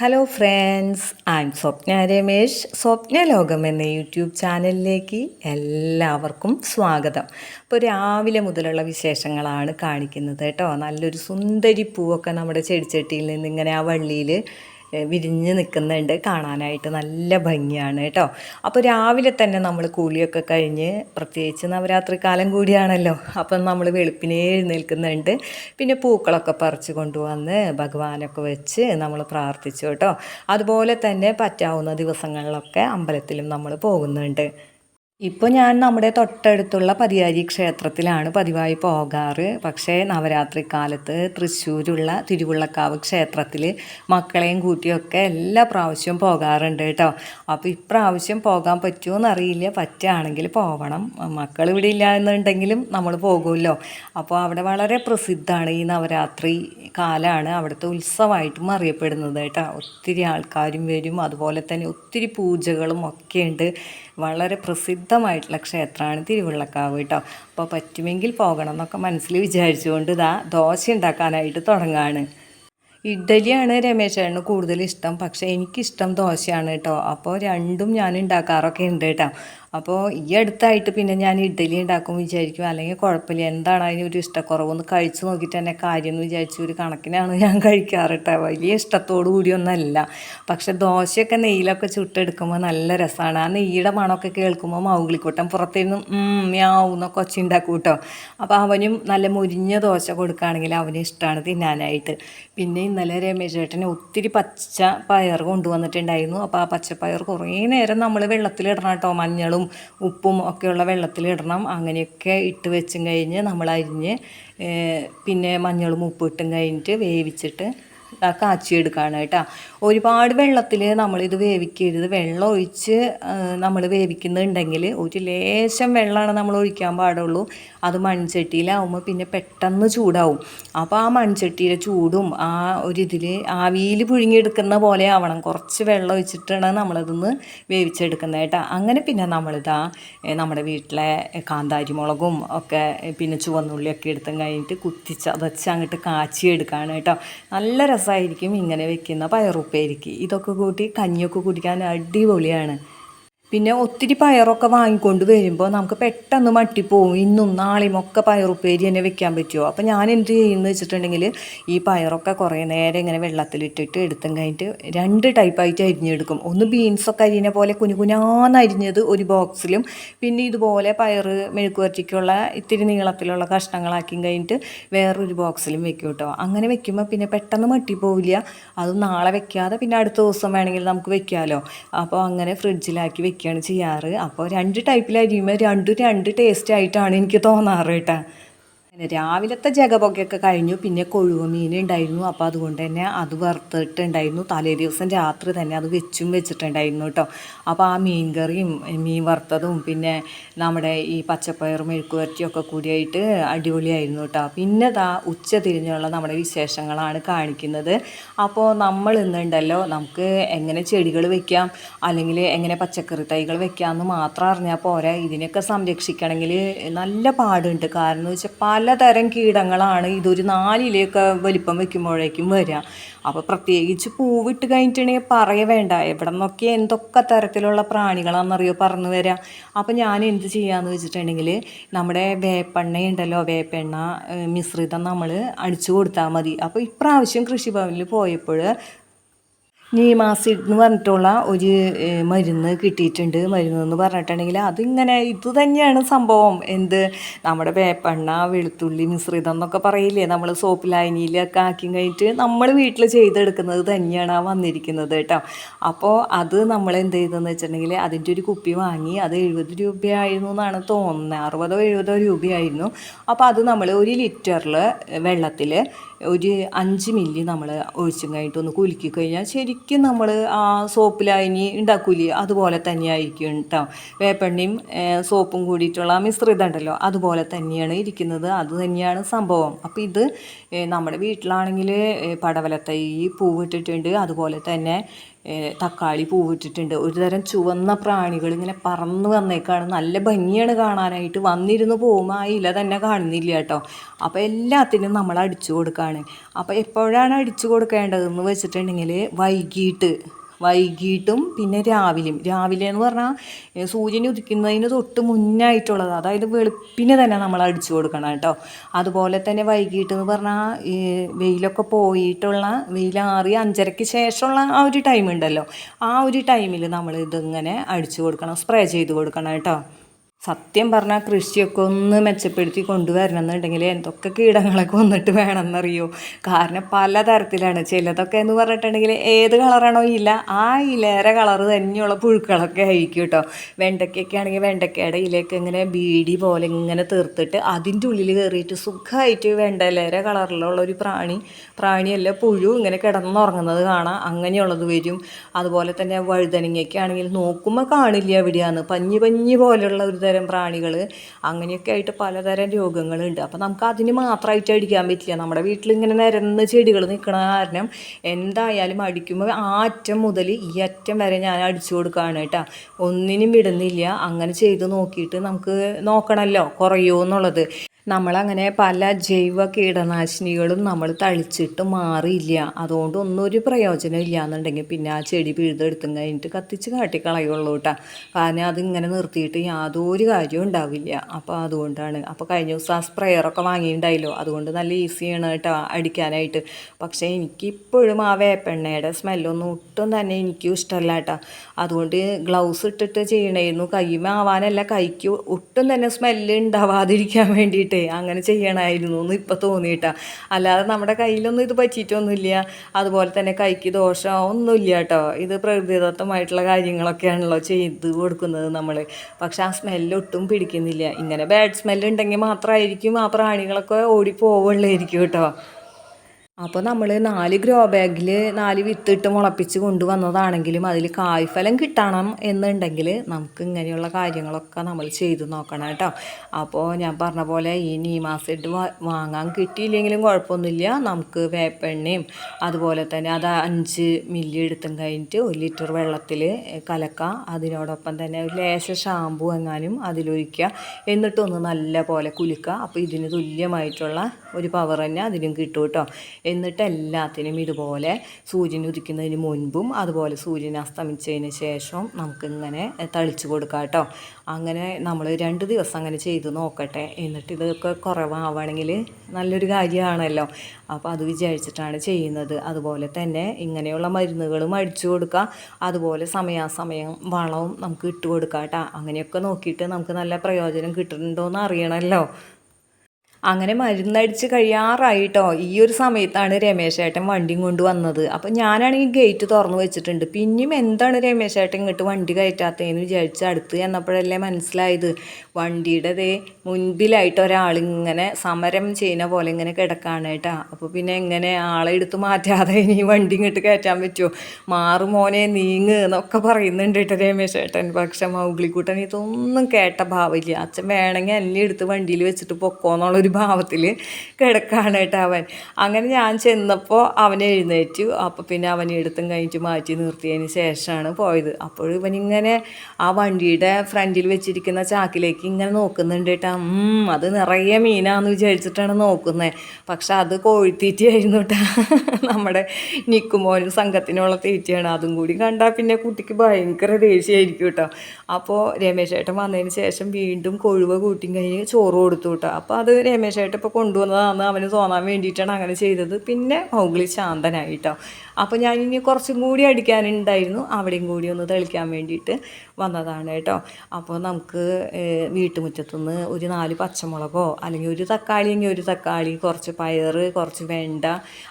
Hello friends I'm Swapna Ramesh. Swapna Lokam എന്ന YouTube ചാനലിലേക്ക് എല്ലാവർക്കും സ്വാഗതം. ഇപ്പോൾ രാവിലെ മുതലുള്ള വിശേഷങ്ങളാണ് കാണിക്കുന്നത് കേട്ടോ. നല്ലൊരു സുന്ദരി പൂവൊക്കെ നമ്മുടെ ചെടിച്ചട്ടിയിൽ നിന്ന് ഇങ്ങനെ ആ വള്ളിയിൽ വിരിഞ്ഞ് നിൽക്കുന്നുണ്ട്. കാണാനായിട്ട് നല്ല ഭംഗിയാണ് കേട്ടോ. അപ്പോൾ രാവിലെ തന്നെ നമ്മൾ കൂലിയൊക്കെ കഴിഞ്ഞ് പ്രത്യേകിച്ച് നവരാത്രി കാലം കൂടിയാണല്ലോ. അപ്പം നമ്മൾ വെളുപ്പിനെ എഴുന്നേൽക്കുന്നുണ്ട്. പിന്നെ പൂക്കളൊക്കെ പറിച്ച് കൊണ്ടുവന്ന് ഭഗവാനൊക്കെ വെച്ച് നമ്മൾ പ്രാർത്ഥിച്ചു കേട്ടോ. അതുപോലെ തന്നെ പറ്റാവുന്ന ദിവസങ്ങളിലൊക്കെ അമ്പലത്തിലും നമ്മൾ പോകുന്നുണ്ട്. ഇപ്പോൾ ഞാൻ നമ്മുടെ തൊട്ടടുത്തുള്ള പതിയാരി ക്ഷേത്രത്തിലാണ് പതിവായി പോകാറ്. പക്ഷേ നവരാത്രി കാലത്ത് തൃശ്ശൂരുള്ള തിരുവുള്ളക്കാവ് ക്ഷേത്രത്തിൽ മക്കളെയും കൂട്ടിയൊക്കെ എല്ലാ പ്രാവശ്യവും പോകാറുണ്ട് കേട്ടോ. അപ്പോൾ ഇപ്രാവശ്യം പോകാൻ പറ്റുമോ എന്നറിയില്ല പറ്റുകയാണെങ്കിൽ പോകണം മക്കൾ ഇവിടെ ഇല്ല എന്നുണ്ടെങ്കിലും നമ്മൾ പോകുമല്ലോ. അപ്പോൾ അവിടെ വളരെ പ്രസിദ്ധമാണ് ഈ നവരാത്രി കാലമാണ് അവിടുത്തെ ഉത്സവമായിട്ടും അറിയപ്പെടുന്നത് കേട്ടോ. ഒത്തിരി ആൾക്കാരും വരും. അതുപോലെ തന്നെ ഒത്തിരി പൂജകളും ഒക്കെ ഉണ്ട് വളരെ പ്രസിദ്ധമായിട്ടുള്ള ക്ഷേത്രമാണ് തിരുവുള്ളക്കാവ് കേട്ടോ. അപ്പോൾ പറ്റുമെങ്കിൽ പോകണം എന്നൊക്കെ മനസ്സിൽ വിചാരിച്ചുകൊണ്ട് ഇതാ ദോശ ഉണ്ടാക്കാനായിട്ട് തുടങ്ങാണ്. ഇഡ്ഡലിയാണ് രമേശേട്ടന് കൂടുതൽ ഇഷ്ടം. പക്ഷേ എനിക്കിഷ്ടം ദോശയാണ് കേട്ടോ. അപ്പോൾ രണ്ടും ഞാൻ ഉണ്ടാക്കാറൊക്കെ ഉണ്ട് കേട്ടോ. അപ്പോൾ ഈ അടുത്തായിട്ട് പിന്നെ ഞാൻ ഇഡ്ഡലി ഉണ്ടാക്കും വിചാരിക്കും. അല്ലെങ്കിൽ കുഴപ്പമില്ല. എന്താണ് അതിനൊരു ഇഷ്ടക്കുറവൊന്ന് കഴിച്ചു നോക്കിയിട്ട് തന്നെ കാര്യം എന്ന് വിചാരിച്ചു ഒരു കണക്കിനാണ് ഞാൻ കഴിക്കാറ് കേട്ടോ വലിയ ഇഷ്ടത്തോടു കൂടിയൊന്നല്ല പക്ഷെ ദോശയൊക്കെ നെയ്യിലൊക്കെ ചുട്ടെടുക്കുമ്പോൾ നല്ല രസമാണ്. ആ നെയ്യുടെ മണമൊക്കെ കേൾക്കുമ്പോൾ മൗഗ്ലിക്കൂട്ടം പുറത്തേന്ന് മ്യാവുന്നൊക്കെ ഒച്ച ഉണ്ടാക്കും കേട്ടോ. അപ്പോൾ അവനും നല്ല മുരിഞ്ഞ ദോശ കൊടുക്കുകയാണെങ്കിൽ അവന് ഇഷ്ടമാണ് തിന്നാനായിട്ട്. പിന്നെ ഇന്നലെ രമേശ് ചേട്ടന് ഒത്തിരി പച്ച പയർ കൊണ്ടുവന്നിട്ടുണ്ടായിരുന്നു. അപ്പോൾ ആ പച്ചപ്പയർ കുറേ നേരം നമ്മൾ വെള്ളത്തിലിടണം കേട്ടോ. മഞ്ഞളും ഉപ്പും ഒക്കെയുള്ള വെള്ളത്തിലിടണം. അങ്ങനെയൊക്കെ ഇട്ട് വെച്ചും കഴിഞ്ഞ് നമ്മൾ അരിഞ്ഞ് പിന്നെ മഞ്ഞളും ഉപ്പും ഇട്ടും കഴിഞ്ഞിട്ട് വേവിച്ചിട്ട് കാച്ചിയെടുക്കുകയാണ് കേട്ടോ. ഒരുപാട് വെള്ളത്തിൽ നമ്മളിത് വേവിക്കരുത്. വെള്ളം ഒഴിച്ച് നമ്മൾ വേവിക്കുന്നുണ്ടെങ്കിൽ ഒരു ലേശം വെള്ളമാണ് നമ്മൾ ഒഴിക്കാൻ പാടുള്ളൂ. അത് മൺചട്ടിയിലാവുമ്പോൾ പിന്നെ പെട്ടെന്ന് ചൂടാവും. അപ്പോൾ ആ മൺചട്ടിയിലെ ചൂടും ആ ഒരു ഇതിൽ ആവിയിൽ പുഴുങ്ങിയെടുക്കുന്ന പോലെ ആവണം. കുറച്ച് വെള്ളം ഒഴിച്ചിട്ടാണ് നമ്മളതൊന്ന് വേവിച്ചെടുക്കുന്നത് കേട്ടോ. അങ്ങനെ പിന്നെ നമ്മളിതാ നമ്മുടെ വീട്ടിലെ കാന്താരി മുളകും ഒക്കെ പിന്നെ ചുവന്നുള്ളിയൊക്കെ എടുത്തും കഴിഞ്ഞിട്ട് കുത്തിച്ച് അതച്ച് അങ്ങോട്ട് കാച്ചിയെടുക്കുകയാണ് കേട്ടോ. നല്ല രസമായിരിക്കും ഇങ്ങനെ വെക്കുന്ന പയറുപ്പേരിക്ക്. ഇതൊക്കെ കൂട്ടി കഞ്ഞിയൊക്കെ കുടിക്കാൻ അടിപൊളിയാണ്. പിന്നെ ഒത്തിരി പയറൊക്കെ വാങ്ങിക്കൊണ്ട് വരുമ്പോൾ നമുക്ക് പെട്ടെന്ന് മട്ടിപ്പോവും ഇന്നും നാളെയും ഒക്കെ പയറുപ്പേരി തന്നെ വെക്കാൻ പറ്റുമോ അപ്പോൾ ഞാൻ എന്ത് ചെയ്യുന്നത് വെച്ചിട്ടുണ്ടെങ്കിൽ ഈ പയറൊക്കെ കുറേ നേരം ഇങ്ങനെ വെള്ളത്തിലിട്ടിട്ട് എടുത്തും കഴിഞ്ഞിട്ട് രണ്ട് ടൈപ്പായിട്ട് അരിഞ്ഞെടുക്കും. ഒന്ന് ബീൻസൊക്കെ അരിഞ്ഞ പോലെ കുനുകുനാന്ന് അരിഞ്ഞത് ഒരു ബോക്സിലും പിന്നെ ഇതുപോലെ പയറ് മെഴുക്കുവരട്ടിക്കുള്ള ഇത്തിരി നീളത്തിലുള്ള കഷ്ണങ്ങളാക്കി കഴിഞ്ഞിട്ട് വേറൊരു ബോക്സിലും വെക്കും കേട്ടോ. അങ്ങനെ വെക്കുമ്പോൾ പിന്നെ പെട്ടെന്ന് മട്ടിപ്പോവില്ല അത് നാളെ വെക്കാതെ പിന്നെ അടുത്ത ദിവസം വേണമെങ്കിൽ നമുക്ക് വെക്കാമല്ലോ അപ്പോൾ അങ്ങനെ ഫ്രിഡ്ജിലാക്കി വെക്കുകയാണ് ചെയ്യാറ്. അപ്പോൾ രണ്ട് ടൈപ്പിൽ രണ്ടും രണ്ട് ടേസ്റ്റ് ആയിട്ടാണ് എനിക്ക് തോന്നാറ് കേട്ടോ. അങ്ങനെ രാവിലത്തെ ജഗപൊക്കെയൊക്കെ കഴിഞ്ഞു. പിന്നെ കൊഴുവ മീൻ ഉണ്ടായിരുന്നു. അപ്പോൾ അതുകൊണ്ട് തന്നെ അത് വറുത്തിട്ടുണ്ടായിരുന്നു. തലേ ദിവസം രാത്രി തന്നെ അത് വെച്ചും വെച്ചിട്ടുണ്ടായിരുന്നു കേട്ടോ. അപ്പോൾ ആ മീൻ കറിയും മീൻ വറുത്തതും പിന്നെ നമ്മുടെ ഈ പച്ചപ്പയർ മെഴുക്കുവരട്ടിയൊക്കെ കൂടിയായിട്ട് അടിപൊളിയായിരുന്നു കേട്ടോ. പിന്നെ ദാ ഉച്ച തിരിഞ്ഞുള്ള നമ്മുടെ വിശേഷങ്ങളാണ് കാണിക്കുന്നത്. അപ്പോൾ നമ്മൾ ഇന്നുണ്ടല്ലോ നമുക്ക് എങ്ങനെ ചെടികൾ വെക്കാം അല്ലെങ്കിൽ എങ്ങനെ പച്ചക്കറി തൈകൾ വെക്കാമെന്ന് മാത്രം അറിഞ്ഞാൽ പോരാ. ഇതിനൊക്കെ സംരക്ഷിക്കണമെങ്കിൽ നല്ല പാടുണ്ട്. കാരണം എന്ന് വെച്ചാൽ പലതരം കീടങ്ങളാണ് ഇതൊരു നാലിലേക്ക് വലിപ്പം വെക്കുമ്പോഴേക്കും വരിക. അപ്പോൾ പ്രത്യേകിച്ച് പൂവിട്ട് കഴിഞ്ഞിട്ടുണ്ടെങ്കിൽ പറയ വേണ്ട. എവിടെ നിന്നൊക്കെ എന്തൊക്കെ തരത്തിലുള്ള പ്രാണികളാണെന്നറിയോ പറഞ്ഞു വരാം അപ്പോൾ ഞാൻ എന്ത് ചെയ്യാമെന്ന് വെച്ചിട്ടുണ്ടെങ്കിൽ നമ്മുടെ വേപ്പെണ്ണ ഉണ്ടല്ലോ വേപ്പെണ്ണ മിശ്രിതം നമ്മൾ അടിച്ചു കൊടുത്താൽ മതി. അപ്പോൾ ഇപ്രാവശ്യം കൃഷിഭവനിൽ പോയപ്പോൾ നീമാസിഡ് എന്ന് പറഞ്ഞിട്ടുള്ള ഒരു മരുന്ന് കിട്ടിയിട്ടുണ്ട്. മരുന്ന് എന്ന് പറഞ്ഞിട്ടുണ്ടെങ്കിൽ അതിങ്ങനെ ഇത് തന്നെയാണ് സംഭവം. എന്ത്? നമ്മുടെ വേപ്പെണ്ണ വെളുത്തുള്ളി മിശ്രിതം എന്നൊക്കെ പറയില്ലേ? നമ്മൾ സോപ്പ് ലൈനിയിലൊക്കെ ആക്കി കഴിഞ്ഞിട്ട് നമ്മൾ വീട്ടിൽ ചെയ്തെടുക്കുന്നത് തന്നെയാണ് ആ വന്നിരിക്കുന്നത് കേട്ടോ. അപ്പോൾ അത് നമ്മൾ എന്ത് ചെയ്തതെന്ന് വെച്ചിട്ടുണ്ടെങ്കിൽ അതിന്റെ ഒരു കുപ്പി വാങ്ങി അത് എഴുപത് രൂപയായിരുന്നു എന്നാണ് തോന്നുന്നത്. അറുപതോ എഴുപതോ രൂപയായിരുന്നു. അപ്പോൾ അത് നമ്മൾ ഒരു ലിറ്ററിൽ വെള്ളത്തിൽ ഒരു അഞ്ച് മില്ലി നമ്മൾ ഒഴിച്ചും കഴിഞ്ഞിട്ട് ഒന്ന് കുലുക്കി കഴിഞ്ഞാൽ ശരിക്കും നമ്മൾ ആ സോപ്പ് ലായനി ഉണ്ടാക്കൂലേ. അതുപോലെ തന്നെയായിരിക്കും കേട്ടോ വേപ്പെണ്ണയും സോപ്പും കൂടിയിട്ടുള്ള മിശ്രിതം ഉണ്ടല്ലോ അതുപോലെ തന്നെയാണ് ഇരിക്കുന്നത്. അത് തന്നെയാണ് സംഭവം. അപ്പോൾ ഇത് നമ്മുടെ വീട്ടിലാണെങ്കിൽ പടവലത്തൈ പൂവിട്ടിട്ടുണ്ട്. അതുപോലെ തന്നെ തക്കാളി പൂവിട്ടിട്ടുണ്ട്. ഒരു തരം ചുവന്ന പ്രാണികൾ ഇങ്ങനെ പറന്ന് വന്നേക്കാണ്. നല്ല ഭംഗിയാണ് കാണാനായിട്ട്. വന്നിരുന്ന് പോകുമ്പോൾ ആ ഇല തന്നെ കാണുന്നില്ല കേട്ടോ. അപ്പോൾ എല്ലാത്തിനും നമ്മൾ അടിച്ചു കൊടുക്കുകയാണ് അപ്പോൾ എപ്പോഴാണ് അടിച്ചു കൊടുക്കേണ്ടതെന്ന് വെച്ചിട്ടുണ്ടെങ്കിൽ വൈകിട്ട് വൈകിട്ടും പിന്നെ രാവിലെയും. രാവിലെ എന്ന് പറഞ്ഞാൽ സൂര്യൻ ഉദിക്കുന്നതിന് തൊട്ട് മുന്നായിട്ടുള്ളത്. അതായത് വെളുപ്പിന് തന്നെ നമ്മൾ അടിച്ചു കൊടുക്കണം കേട്ടോ. അതുപോലെ തന്നെ വൈകിട്ട് എന്ന് പറഞ്ഞാൽ വെയിലൊക്കെ പോയിട്ടുള്ള വെയിലാറി അഞ്ചരയ്ക്ക് ശേഷമുള്ള ആ ഒരു ടൈം ഉണ്ടല്ലോ. ആ ഒരു ടൈമിൽ നമ്മൾ ഇതിങ്ങനെ അടിച്ചു കൊടുക്കണം സ്പ്രേ ചെയ്ത് കൊടുക്കണം കേട്ടോ. സത്യം പറഞ്ഞാൽ കൃഷിയൊക്കെ ഒന്ന് മെച്ചപ്പെടുത്തി കൊണ്ടുവരണം എന്നുണ്ടെങ്കിൽ എന്തൊക്കെ കീടങ്ങളൊക്കെ വന്നിട്ട് വേണമെന്നറിയോ? കാരണം പലതരത്തിലാണ്. ചിലതൊക്കെ എന്ന് പറഞ്ഞിട്ടുണ്ടെങ്കിൽ ഏത് കളറാണോ ഇല ആ ഇലേറെ കളറ് തന്നെയുള്ള പുഴുക്കളൊക്കെ ആയിരിക്കും കേട്ടോ. വെണ്ടയ്ക്കൊക്കെ ആണെങ്കിൽ വെണ്ടയ്ക്കയുടെ ഇലയൊക്കെ ഇങ്ങനെ ബീഡി പോലെ ഇങ്ങനെ തീർത്തിട്ട് അതിന്റെ ഉള്ളിൽ കയറിയിട്ട് സുഖമായിട്ട് വെണ്ടയിലേറെ കളറിലുള്ള ഒരു പ്രാണി പ്രാണിയല്ല പുഴു ഇങ്ങനെ കിടന്നുറങ്ങുന്നത് കാണാം. അങ്ങനെയുള്ളത് വരും. അതുപോലെ തന്നെ വഴുതനങ്ങയൊക്കെ ആണെങ്കിൽ നോക്കുമ്പോൾ കാണില്ല എവിടെയാണ് പഞ്ഞി പഞ്ഞി പോലെയുള്ള ഒരു തരം പ്രാണികൾ അങ്ങനെയൊക്കെ ആയിട്ട് പലതരം രോഗങ്ങളുണ്ട്. അപ്പോൾ നമുക്ക് അതിന് മാത്രമായിട്ട് അടിക്കാൻ പറ്റില്ല. നമ്മുടെ വീട്ടിൽ ഇങ്ങനെ നിരന്ന് ചെടികൾ നിൽക്കണ കാരണം എന്തായാലും അടിക്കുമ്പോൾ ആ അറ്റം മുതൽ ഈ അറ്റം വരെ ഞാൻ അടിച്ചു കൊടുക്കുകയാണ് കേട്ടോ. ഒന്നിനും വിടുന്നില്ല. അങ്ങനെ ചെയ്ത് നോക്കിയിട്ട് നമുക്ക് നോക്കണമല്ലോ കുറയുമോ എന്നുള്ളത്. നമ്മളങ്ങനെ പല ജൈവ കീടനാശിനികളും നമ്മൾ തളിച്ചിട്ട് മാറിയില്ല. അതുകൊണ്ട് ഒന്നും ഒരു പ്രയോജനം ഇല്ല എന്നുണ്ടെങ്കിൽ പിന്നെ ആ ചെടി പിഴുതെടുത്തും കഴിഞ്ഞിട്ട് കത്തിച്ച് കാട്ടി കളയുള്ളൂ കേട്ടോ. കാരണം അതിങ്ങനെ നിർത്തിയിട്ട് യാതൊരു കാര്യവും ഉണ്ടാവില്ല. അപ്പോൾ അതുകൊണ്ടാണ്. അപ്പോൾ കഴിഞ്ഞ ദിവസം ആ സ്പ്രെയറൊക്കെ വാങ്ങിയിട്ടുണ്ടായില്ലോ. അതുകൊണ്ട് നല്ല ഈസിയാണ് കേട്ടോ അടിക്കാനായിട്ട്. പക്ഷേ എനിക്കിപ്പോഴും ആ വേപ്പെണ്ണയുടെ സ്മെല്ലൊന്നും ഒട്ടും തന്നെ എനിക്കും ഇഷ്ടമല്ല കേട്ടോ. അതുകൊണ്ട് ഗ്ലൗസ് ഇട്ടിട്ട് ചെയ്യണമായിരുന്നു. കൈമ ആവാനല്ല കൈക്ക് ഒട്ടും തന്നെ സ്മെല്ല് ഉണ്ടാവാതിരിക്കാൻ വേണ്ടിയിട്ട്. അങ്ങനെ ചെയ്യണമായിരുന്നു എന്ന് ഇപ്പോൾ തോന്നിയിട്ടാ. അല്ലാതെ നമ്മുടെ കയ്യിലൊന്നും ഇത് പറ്റിയിട്ടൊന്നുമില്ല. അതുപോലെ തന്നെ കൈക്ക് ദോഷം ഒന്നുമില്ല കേട്ടോ. ഇത് പ്രകൃതിദത്തമായിട്ടുള്ള കാര്യങ്ങളൊക്കെയാണല്ലോ ചെയ്ത് കൊടുക്കുന്നത് നമ്മൾ പക്ഷെ ആ സ്മെല്ല് ഒട്ടും പിടിക്കുന്നില്ല. ഇങ്ങനെ ബാഡ് സ്മെല്ലുണ്ടെങ്കിൽ മാത്രമായിരിക്കും ആ പ്രാണികളൊക്കെ ഓടിപ്പോവുള്ളായിരിക്കും കേട്ടോ. അപ്പോൾ നമ്മൾ നാല് ഗ്രോ ബാഗിൽ നാല് വിത്തിട്ട് മുളപ്പിച്ച് കൊണ്ടുവന്നതാണെങ്കിലും അതിൽ കായ്ഫലം കിട്ടണം എന്നുണ്ടെങ്കിൽ നമുക്ക് ഇങ്ങനെയുള്ള കാര്യങ്ങളൊക്കെ നമ്മൾ ചെയ്തു നോക്കണം കേട്ടോ. അപ്പോൾ ഞാൻ പറഞ്ഞ പോലെ ഈ നീമാസിഡ് വാങ്ങാൻ കിട്ടിയില്ലെങ്കിലും കുഴപ്പമൊന്നുമില്ല. നമുക്ക് വേപ്പെണ്ണയും അതുപോലെ തന്നെ അത് അഞ്ച് മില്ലി എടുത്തും കഴിഞ്ഞിട്ട് ഒരു ലിറ്റർ വെള്ളത്തിൽ കലക്കുക അതിനോടൊപ്പം തന്നെ ഒരു ലേശ ഷാമ്പു എങ്ങാനും അതിലൊഴിക്കുക. എന്നിട്ടൊന്ന് നല്ല പോലെ കുലുക്കുക. അപ്പോൾ ഇതിന് തുല്യമായിട്ടുള്ള ഒരു പവർ തന്നെ അതിനും കിട്ടും കേട്ടോ. എന്നിട്ട് എല്ലാത്തിനും ഇതുപോലെ സൂര്യൻ ഉദിക്കുന്നതിന് മുൻപും അതുപോലെ സൂര്യൻ അസ്തമിച്ചതിന് ശേഷവും നമുക്കിങ്ങനെ തളിച്ചു കൊടുക്കാം കേട്ടോ. അങ്ങനെ നമ്മൾ രണ്ട് ദിവസം അങ്ങനെ ചെയ്ത് നോക്കട്ടെ. എന്നിട്ട് ഇതൊക്കെ കുറവാണെങ്കിൽ നല്ലൊരു കാര്യമാണല്ലോ. അപ്പോൾ അത് വിചാരിച്ചിട്ടാണ് ചെയ്യുന്നത്. അതുപോലെ തന്നെ ഇങ്ങനെയുള്ള മരുന്നുകളും അടിച്ചു കൊടുക്കുക അതുപോലെ സമയാസമയം വളവും നമുക്ക് ഇട്ട് കൊടുക്കാം കേട്ടോ. അങ്ങനെയൊക്കെ നോക്കിയിട്ട് നമുക്ക് നല്ല പ്രയോജനം കിട്ടുന്നുണ്ടോ എന്ന് അറിയണമല്ലോ അങ്ങനെ മരുന്നടിച്ച് കഴിയാറായിട്ടോ. ഈ ഒരു സമയത്താണ് രമേശേട്ടൻ വണ്ടിയും കൊണ്ട് വന്നത്. അപ്പം ഞാനാണെങ്കിൽ ഗേറ്റ് തുറന്നു വെച്ചിട്ടുണ്ട്. പിന്നെയും എന്താണ് രമേശ് ഏട്ടൻ ഇങ്ങോട്ട് വണ്ടി കയറ്റാത്തതെന്ന് വിചാരിച്ച് അടുത്ത് ചെന്നപ്പോഴല്ലേ മനസ്സിലായത്. വണ്ടിയുടെ ദേ മുൻപിലായിട്ട് ഒരാളിങ്ങനെ സമരം ചെയ്യുന്ന പോലെ ഇങ്ങനെ കിടക്കാണ് കേട്ടാ. അപ്പോൾ പിന്നെ എങ്ങനെ ആളെ എടുത്ത് മാറ്റാതെ ഇനി വണ്ടി ഇങ്ങോട്ട് കയറ്റാൻ പറ്റുമോ മാറു മോനെ നീങ്ങ് എന്നൊക്കെ പറയുന്നുണ്ട് കേട്ടോ രമേശ് ഏട്ടൻ പക്ഷെ മൗഗ്ലിക്കൂട്ടൻ ഇതൊന്നും കേട്ട ഭാവമില്ല. അച്ഛൻ വേണമെങ്കിൽ എന്നെ എടുത്ത് വണ്ടിയിൽ വെച്ചിട്ട് പൊക്കോന്നുള്ളൊരു ഭാവത്തിൽ കിടക്കാണ് കേട്ടോ അവൻ. അങ്ങനെ ഞാൻ ചെന്നപ്പോൾ അവൻ എഴുന്നേറ്റു. അപ്പോൾ പിന്നെ അവനെ എടുത്തും കഴിഞ്ഞിട്ട് മാറ്റി നിർത്തിയതിന് ശേഷമാണ് പോയത്. അപ്പോൾ ഇവനിങ്ങനെ ആ വണ്ടിയുടെ ഫ്രണ്ടിൽ വെച്ചിരിക്കുന്ന ചാക്കിലേക്ക് ഇങ്ങനെ നോക്കുന്നുണ്ട് കേട്ടോ. അത് നിറയെ മീനാന്ന് വിചാരിച്ചിട്ടാണ് നോക്കുന്നത്. പക്ഷെ അത് കോഴിത്തീറ്റയായിരുന്നു കേട്ടോ. നമ്മുടെ നിക്കുമോനും സംഘത്തിനുള്ള തീറ്റയാണ്. അതും കൂടി കണ്ടാൽ പിന്നെ കുട്ടിക്ക് ഭയങ്കര ദേഷ്യമായിരിക്കും കേട്ടോ. അപ്പോൾ രമേശ് ഏട്ടൻ വന്നതിന് ശേഷം വീണ്ടും കൊഴുവ കൂട്ടി കഴിഞ്ഞ് ചോറ് കൊടുത്തു കേട്ടോ. അപ്പോൾ അത് രമേശ് ഏട്ടൻ ഇപ്പോൾ കൊണ്ടുവന്നതാണെന്ന് അവന് തോന്നാൻ വേണ്ടിയിട്ടാണ് അങ്ങനെ ചെയ്തത്. പിന്നെ മൗഗ്ലി ശാന്തനായിട്ടോ. അപ്പോൾ ഞാൻ ഇനി കുറച്ചും കൂടി അടിക്കാനുണ്ടായിരുന്നു. അവിടെയും കൂടി ഒന്ന് തെളിക്കാൻ വേണ്ടിയിട്ട് വന്നതാണ് കേട്ടോ. അപ്പോൾ നമുക്ക് വീട്ടുമുറ്റത്തുനിന്ന് ഒരു നാല് പച്ചമുളകോ അല്ലെങ്കിൽ ഒരു തക്കാളി എങ്കിൽ ഒരു തക്കാളി കുറച്ച് പയർ കുറച്ച് വെണ്ട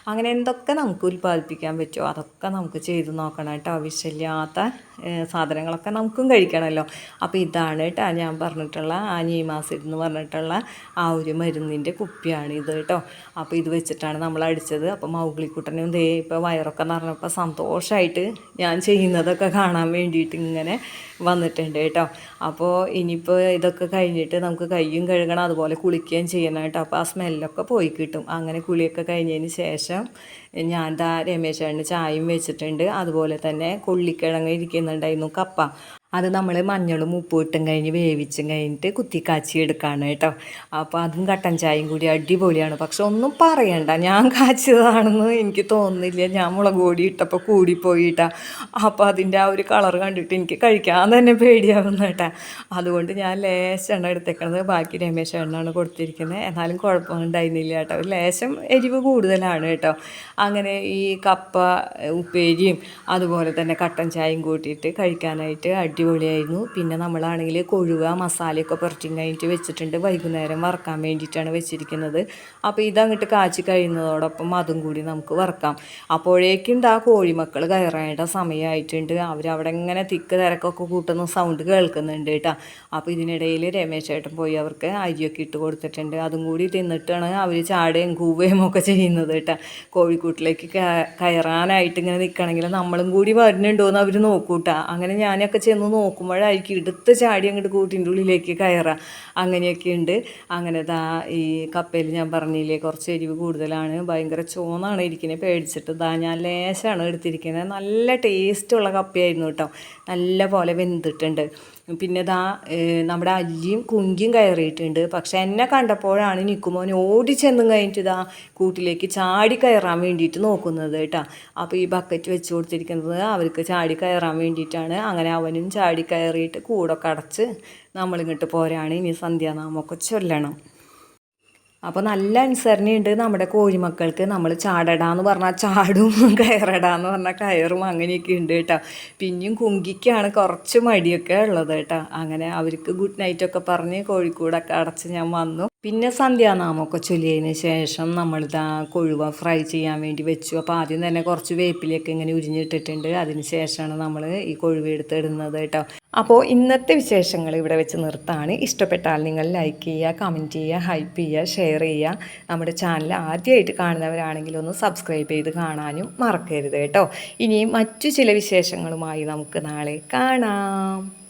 അങ്ങനെ എന്തൊക്കെ നമുക്ക് ഉൽപ്പാദിപ്പിക്കാൻ പറ്റുമോ? അതൊക്കെ നമുക്ക് ചെയ്ത് നോക്കണം കേട്ടോ. ആവശ്യമില്ലാത്ത ഏഹ്, സാധനങ്ങളൊക്കെ നമുക്കും കഴിക്കണമല്ലോ അപ്പോൾ ഇതാണ് കേട്ടോ ഞാൻ പറഞ്ഞിട്ടുള്ള ആ നീമാസിഡ് എന്ന് പറഞ്ഞിട്ടുള്ള ആ ഒരു മരുന്നിന്റെ കുപ്പിയാണ് ഇത് കേട്ടോ അപ്പോൾ ഇത് വെച്ചിട്ടാണ് നമ്മൾ അടിച്ചത്. അപ്പോൾ മൗഗ്ലിക്കുട്ടനും ദേ ഇപ്പോൾ വയറൊക്കെ നിറഞ്ഞപ്പോൾ സന്തോഷമായിട്ട് ഞാൻ ചെയ്യുന്നതൊക്കെ കാണാൻ വേണ്ടിയിട്ട് ഇങ്ങനെ വന്നിട്ടുണ്ട് കേട്ടോ അപ്പോൾ ഇനിയിപ്പോൾ ഇതൊക്കെ കഴിഞ്ഞിട്ട് നമുക്ക് കയ്യും കഴുകണം അതുപോലെ കുളിക്കുകയും ചെയ്യണം കേട്ടോ അപ്പോൾ ആ സ്മെല്ലൊക്കെ പോയി കിട്ടും. അങ്ങനെ കുളിയൊക്കെ കഴിഞ്ഞതിന് ശേഷം ഞാൻ ദാ ചായയും വെച്ചിട്ടുണ്ട്. അതുപോലെ തന്നെ കൊള്ളിക്കിഴങ്ങ് ഇരിക്കുന്നുണ്ടായിരുന്നു കപ്പ. അത് നമ്മൾ മഞ്ഞളും ഉപ്പും ഇട്ടും കഴിഞ്ഞ് വേവിച്ചും കഴിഞ്ഞിട്ട് കുത്തിക്കാച്ചി എടുക്കാണ് കേട്ടോ. അപ്പോൾ അതും കട്ടൻ ചായയും കൂടി അടിപൊളിയാണ്. പക്ഷെ ഒന്നും പറയണ്ട. ഞാൻ കാച്ചിയതാണെന്ന് എനിക്ക് തോന്നുന്നില്ല. ഞാൻ മുളക് പൊടി ഇട്ടപ്പോൾ കൂടിപ്പോയിട്ടാ. അപ്പോൾ അതിന്റെ ആ ഒരു കളർ കണ്ടിട്ട് എനിക്ക് കഴിക്കാൻ തന്നെ പേടിയാവുന്ന കേട്ടാ. അതുകൊണ്ട് ഞാൻ ലേശമാണ് എടുത്തേക്കണത്. ബാക്കി രമേശ് എണ്ണാണ് കൊടുത്തിരിക്കുന്നത്. എന്നാലും കുഴപ്പമുണ്ടായിരുന്നില്ല കേട്ടോ. ലേശം എരിവ് കൂടുതലാണ് കേട്ടോ. അങ്ങനെ ഈ കപ്പ ഉപ്പേരിയും അതുപോലെ തന്നെ കട്ടൻ ചായയും കൂട്ടിയിട്ട് കഴിക്കാനായിട്ട് അടിപൊളിയായിരുന്നു. പിന്നെ നമ്മളാണെങ്കിൽ കൊഴുവ മസാലയൊക്കെ പുരട്ടി കഴിഞ്ഞിട്ട് വെച്ചിട്ടുണ്ട്. വൈകുന്നേരം വറക്കാൻ വേണ്ടിയിട്ടാണ് വെച്ചിരിക്കുന്നത്. അപ്പോൾ ഇതങ്ങോട്ട് കാച്ചി കഴിയുന്നതോടൊപ്പം അതും കൂടി നമുക്ക് വറക്കാം. അപ്പോഴേക്കും ആ കോഴിമക്കൾ കയറേണ്ട സമയമായിട്ടുണ്ട്. അവരവിടെ ഇങ്ങനെ തിക്ക് തിരക്കൊക്കെ കൂട്ടുന്ന സൗണ്ട് കേൾക്കുന്നുണ്ട് കേട്ടോ. അപ്പോൾ ഇതിനിടയിൽ രമേശ് ചേട്ടൻ പോയി അവർക്ക് അരിയൊക്കെ ഇട്ട് കൊടുത്തിട്ടുണ്ട്. അതും കൂടി തിന്നിട്ടാണ് അവർ ചാടയും കൂവുകയും ഒക്കെ ചെയ്യുന്നത് കേട്ടോ. കോഴിക്കൂട്ടിലേക്ക് കയ- കയറാനായിട്ട് ഇങ്ങനെ നിൽക്കണമെങ്കിൽ നമ്മളും കൂടി വരുന്നുണ്ടോ എന്ന് അവർ നോക്കൂട്ടാ. അങ്ങനെ ഞാനൊക്കെ ചെന്ന് നോക്കുമ്പോഴായിരിക്കും എടുത്ത് ചാടി അങ്ങോട്ട് കൂട്ടിന്റെ ഉള്ളിലേക്ക് കയറാം. അങ്ങനെയൊക്കെ ഉണ്ട്. അങ്ങനെ ദാ ഈ കപ്പയിൽ ഞാൻ പറഞ്ഞില്ലേ കുറച്ച് എരിവ് കൂടുതലാണ് ഭയങ്കര ചോന്നാണ് ഇരിക്കുന്നത് പേടിച്ചിട്ട് ദാ ഞാൻ ലേശമാണ് എടുത്തിരിക്കുന്നത് നല്ല ടേസ്റ്റുള്ള കപ്പയായിരുന്നു കേട്ടോ. നല്ല പോലെ വെന്തിട്ടുണ്ട്. പിന്നെ ദാ നമ്മുടെ അല്ലിയും കുങ്കിയും കയറിയിട്ടുണ്ട്. പക്ഷെ എന്നെ കണ്ടപ്പോഴാണ് നിൽക്കുമോൻ ഓടി ചെന്നും കഴിഞ്ഞിട്ട് ഇതാ കൂട്ടിലേക്ക് ചാടി കയറാൻ വേണ്ടിയിട്ട് നോക്കുന്നത് കേട്ടോ. അപ്പോൾ ഈ ബക്കറ്റ് വെച്ച് കൊടുത്തിരിക്കുന്നത് അവർക്ക് ചാടി കയറാൻ വേണ്ടിയിട്ടാണ്. അങ്ങനെ അവനും ചാടി കയറിയിട്ട് കൂടൊക്കെ അടച്ച് നമ്മളിങ്ങോട്ട് പോരാണ്. ഇനി സന്ധ്യാനാമൊക്കെ ചൊല്ലണം. അപ്പോൾ നല്ല അനുസരണയുണ്ട് നമ്മുടെ കോഴിമക്കൾക്ക്. നമ്മൾ ചാടടാന്ന് പറഞ്ഞാൽ ചാടും കയറടാന്ന് പറഞ്ഞാൽ കയറും അങ്ങനെയൊക്കെ ഉണ്ട് കേട്ടോ. പിന്നെയും കുങ്കിക്കാണ് കുറച്ച് മടിയൊക്കെ ഉള്ളത് കേട്ടോ. അങ്ങനെ അവർക്ക് ഗുഡ് നൈറ്റ് ഒക്കെ പറഞ്ഞ് കോഴിക്കൂടൊക്കെ അടച്ച് ഞാൻ വന്നു. പിന്നെ സന്ധ്യാനാമമൊക്കെ ചൊല്ലിയതിന് ശേഷം നമ്മൾ നമ്മളിതാ കൊഴുവ ഫ്രൈ ചെയ്യാൻ വേണ്ടി വെച്ചു. അപ്പോൾ ആദ്യം തന്നെ കുറച്ച് വേപ്പിലൊക്കെ ഇങ്ങനെ ഉരിഞ്ഞിട്ടിട്ടുണ്ട്. അതിന് ശേഷമാണ് നമ്മൾ ഈ കൊഴുവ എടുത്തിടുന്നത് കേട്ടോ. അപ്പോൾ ഇന്നത്തെ വിശേഷങ്ങൾ ഇവിടെ വെച്ച് നിർത്താണ്. ഇഷ്ടപ്പെട്ടാൽ നിങ്ങൾ ലൈക്ക് ചെയ്യുക കമന്റ് ചെയ്യുക ഹൈപ്പ് ചെയ്യുക ഷെയർ ചെയ്യുക. നമ്മുടെ ചാനൽ ആദ്യമായിട്ട് കാണുന്നവരാണെങ്കിൽ ഒന്ന് സബ്സ്ക്രൈബ് ചെയ്ത് കാണാനും മറക്കരുത് കേട്ടോ. ഇനിയും മറ്റു ചില വിശേഷങ്ങളുമായി നമുക്ക് നാളെ കാണാം.